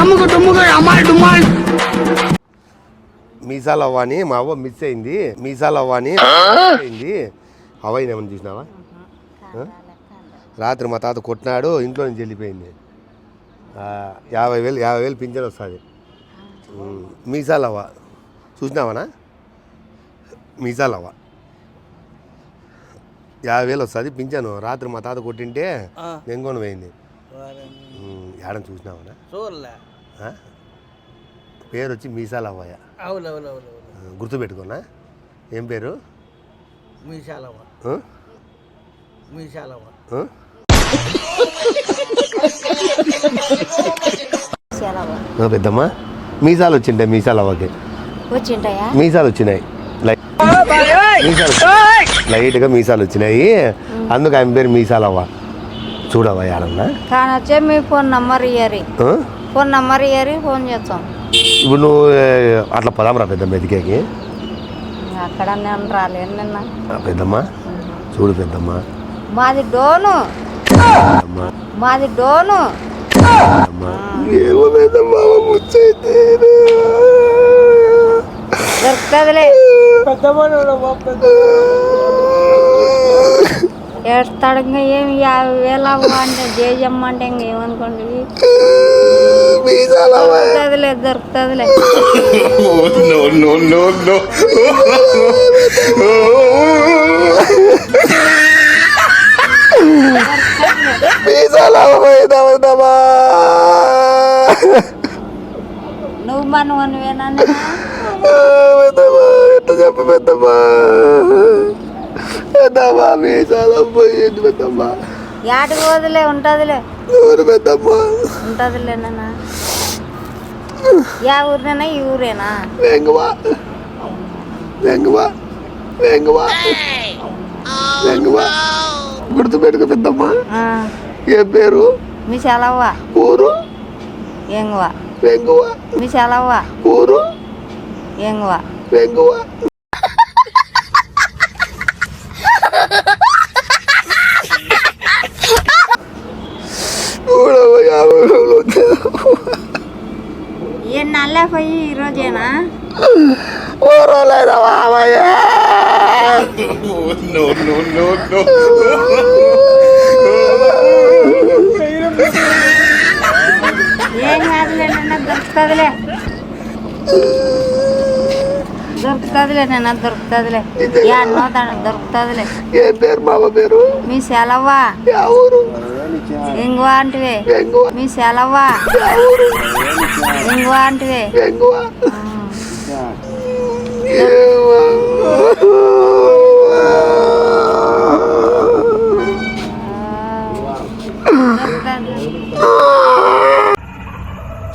అమ్ముకు డుమ్ముకు అమ్మాయి డుమ్మాయి. మీసాల అవ్వ అని మా అవ్వ మిస్ అయింది. మీసాల అవ్వ అని miss అయింది. అవ్వని ఏమన్నా చూసినావా? రాత్రి మా తాత కొట్టినాడు ఇంట్లో నుంచి వెళ్ళిపోయింది. ఆ, యాభై వేలు యాభై వేలు పింఛన్ వస్తుంది. మీసాల అవ్వ చూసినావనా? మీసాల అవ్వ యాభై వేలు వస్తుంది పింఛను. రాత్రి మా తాత కొట్టింటే నెంగొని పోయింది. ఏడని చూసినావనా? చూడలే? పేరు వచ్చి మీసాల అవ్వయ్య అవునవునవును గుర్తుపెట్టుకోనా? ఏం పేరు? మీసాలవ్వ? మీసాలవ్వ. పెద్దమ్మా మీసాలు వచ్చిండే మీసాలు అవ్వకి వచ్చింటాయా? మీసాలు వచ్చినాయి మీసాలు లైట్గా మీసాలు వచ్చినాయి. అందుకు ఆమె పేరు మీసాలు అవ్వ చూడవా యాడన్నా? కానీ వచ్చే మీ ఫోన్ నంబర్ ఇయ్యరి? ఫోన్ నంబర్ ఇయ్యరి ఫోన్ చేస్తాం. ఇప్పుడు నువ్వు అట్లా పదాం రా పెద్ద మెదికేకి అక్కడ నేను రాలేను నిన్న. పెద్దమ్మా? చూడు పెద్దమ్మా. మాది డోను. మాది డోను. దొరుకుతుందిలే. ఏడుస్తాడు ఇంకా ఏమి యాభై వేలు అవ్వ అంటే జేజమ్మ అంటే ఇంక ఏమనుకోండి దొరుకుతుందిలే దొరుకుతుందిలే. నువ్వు మనం అనువేనా పెద్దమ్మా ఎట్లా చెప్పు పెద్దమ్మా పెద్దమ్మా మీసాలు పోయింది పెద్దమ్మా యాటికి వదిలే ఉంటుందిలే ఊరు పెద్దమ్మా ఉంటుందిలే నాన్న యా ఊరినేనా ఈ ఊరేనా వెంగవా వెంగవా వెంగవా వెంగవా గుర్తుపెట్టుకో పెద్దమ్మా ఆ, ఏ పేరు మీ సెలవ్వ ఊరు ఎంగువ వెంగవా మీ సెలవ్వ ఊరు ఎంగువ ఏ నల్లే పోయి ఈరోజేనా ఊరలేదా మామయ్య ఏం కాదులే నాన్న దొరుకుతుందిలే దొరుకుతుందిలే నాన్న దొరుకుతుందిలే. ఎన్నో దాని దొరుకుతుందిలే. ఏ పేరు మామ పేరు మీ సెలవ్వ యా ఊరు? అంటివే. వెంగవా మీ సెలవ్వ యా ఊరు? ఎంగువ అంటివే. వెంగవా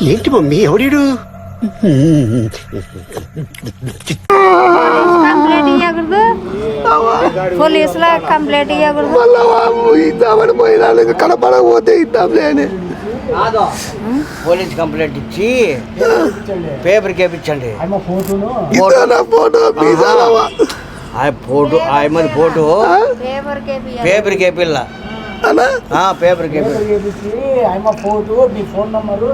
ఏంటి మమ్మీ ఎవడీడు? కంప్లైంట్ ఇవ్వకూడదు పోలీసులో కంప్లైంట్ ఇవ్వకూడదు మళ్ళా బాబు ఇద్దామని పోయినా కనపడకపోతే ఇద్దాంలే అని పోలీస్ కంప్లైంట్ ఇచ్చి పేపర్ కేపించండి. ఫోటో ఫోటో ఆ మరి ఫోటో. పేపర్ కేపీ పేపర్ పేపర్ చేపించి ఆయమ్మ ఫోటో నీ ఫోన్ నంబరు.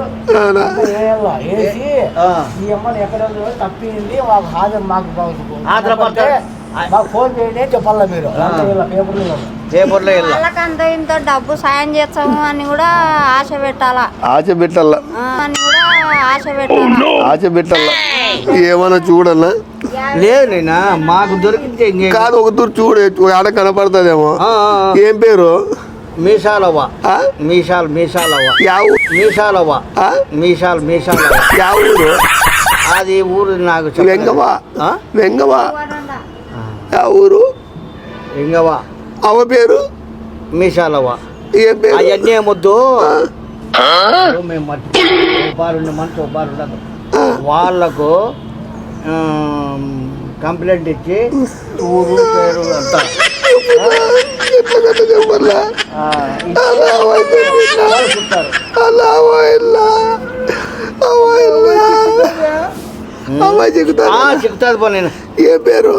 వేసి ఆ. ఈ అమ్మని ఎక్కడ తప్పింది మాకు హాజరు మాకు మాకు ఫోన్ చేయండి చెప్పాలా మీరు? పేపర్లు ఇవ్వాలి. పేపర్లో వెళ్ళా వాళ్ళకి అంత ఇంత డబ్బు సాయం చేస్తాము అని కూడా ఆశ పెట్టాలా? ఆశ పెట్టాలా? అని కూడా ఆశ పెట్టాలా? ఆశ పెట్టాలా? ఏమన్నా చూడన్నా లేదు నేనా మాకు దొరికితే ఇంకేం కాదు ఒక తూరు చూడు ఆడ కనపడుతుందేమో. ఏం పేరు? మీసాలవ్వ. ఆ? మీసాల్ మీసాలవ్వ. యా ఊ- మీసాలవ్వ. ఆ? మీసాల్ మీసాలవ్వ. యా ఊరు. అది ఊరు నాకు. వెంగవా ఆ? వెంగవా యా ఊరు. వెంగవా అవ పేరు? మీసాలవ్వ. అవన్నీ ఏమొద్దు వాళ్ళకు కంప్లైంట్ ఇచ్చి ఊరు పేరు అంతా ఎట్లా కథ చెప్పాలా ఆ, అలా అయితే చెప్తారు అలా ఇలా అవ ఇలా అవ ఆ, చెబుతారా చెప్తాది పో నేను ఏ పేరు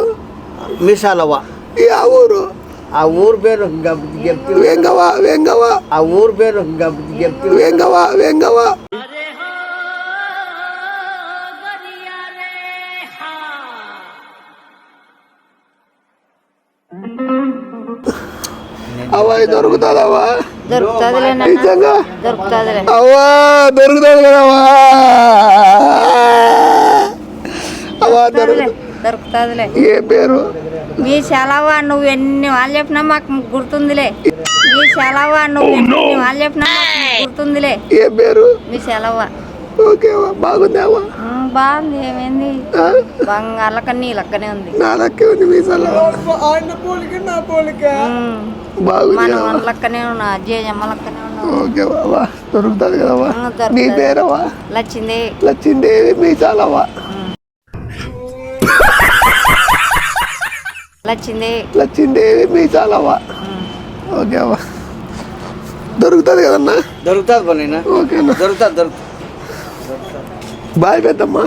మీసాలవ్వ యా ఊరు ఆ ఊరు పేరు గప్- చెప్తూ వెంగవా వెంగవా ఆ ఊరు పేరు గప్- చెప్తూ వెంగవా వెంగవా అవ్వ దొరుకుతుందిలే నాన్న నిజంగా? దొరుకుతుందిలే. అవ్వా దొరుకుతుంది కదవ్వా అవ్వా? దొరుకు దొరుకుతుందిలే ఏ పేరు? మీ సెలవు నువ్వు ఎన్ని వాళ్ళు చెప్పినా మాకు గుర్తుందిలే. మీ సెలవు నువ్వు ఎన్ని వాళ్ళు చెప్పినా గుర్తుందిలే. ఏ పేరు? మీ సెలవు. ఓకే అవ్వ బాగుంది. ఏమైంది? బంగాళ్ళక నీళ్ళక్కనే ఉంది. నా లక్కే ఉంది మీ ఆయన పోలిక నా పోలిక. బాగుంది. వంటలక్కనే ఉన్నా జేజమ్మ లక్కనే ఉన్నావు ఓకే అవ్వ దొరుకుతుంది కదవ్వా ఆ, నీ దొరుకుతుంది పేరవ్వా లచ్చింది. లచ్చిందేవి మీ చాలవ్వా లచ్చింది. లచ్చిందేవి మీ చాలవ్వా ఓకే అవ్వ దొరుకుతుంది కదన్నా? దొరుకుతుంది పని ఓకేనా? దొరుకుతుంది దొరుకుతుంది. బాయ్ పెద్దమ్మా.